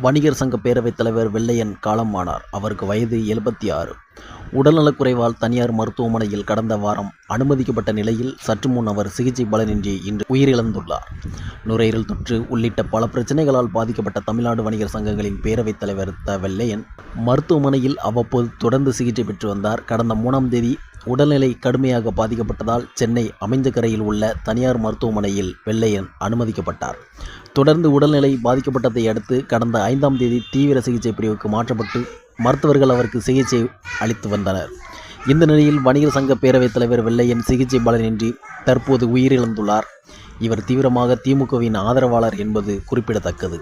வணிகர் சங்க பேரவைத் தலைவர் வெள்ளையன் காலமானார் அவருக்கு வயது எழுபத்தி ஆறு உடல்நலக்குறைவால் தனியார் மருத்துவமனையில் கடந்த வாரம் அனுமதிக்கப்பட்ட நிலையில் சற்று முன் அவர் சிகிச்சை பலனின்றி இன்று உயிரிழந்துள்ளார். நுரையீரல் தொற்று உள்ளிட்ட பல பிரச்சனைகளால் பாதிக்கப்பட்ட தமிழ்நாடு வணிகர் சங்கங்களின் பேரவைத் தலைவர் த வெள்ளையன் மருத்துவமனையில் அவ்வப்போது தொடர்ந்து சிகிச்சை பெற்று வந்தார். கடந்த மூணாம் தேதி உடல்நிலை கடுமையாக பாதிக்கப்பட்டதால் சென்னை அமைஞ்சக்கரையில் உள்ள தனியார் மருத்துவமனையில் வெள்ளையன் அனுமதிக்கப்பட்டார். தொடர்ந்து உடல்நிலை பாதிக்கப்பட்டதை அடுத்து கடந்த ஐந்தாம் தேதி தீவிர சிகிச்சை பிரிவுக்கு மாற்றப்பட்டு மருத்துவர்கள் அவருக்கு சிகிச்சை அளித்து வந்தனர். இந்த நிலையில் வணிகர் சங்க பேரவைத் தலைவர் வெள்ளையன் சிகிச்சை பலனின்றி தற்போது உயிரிழந்துள்ளார். இவர் தீவிரமாக திமுகவின் ஆதரவாளர் என்பது குறிப்பிடத்தக்கது.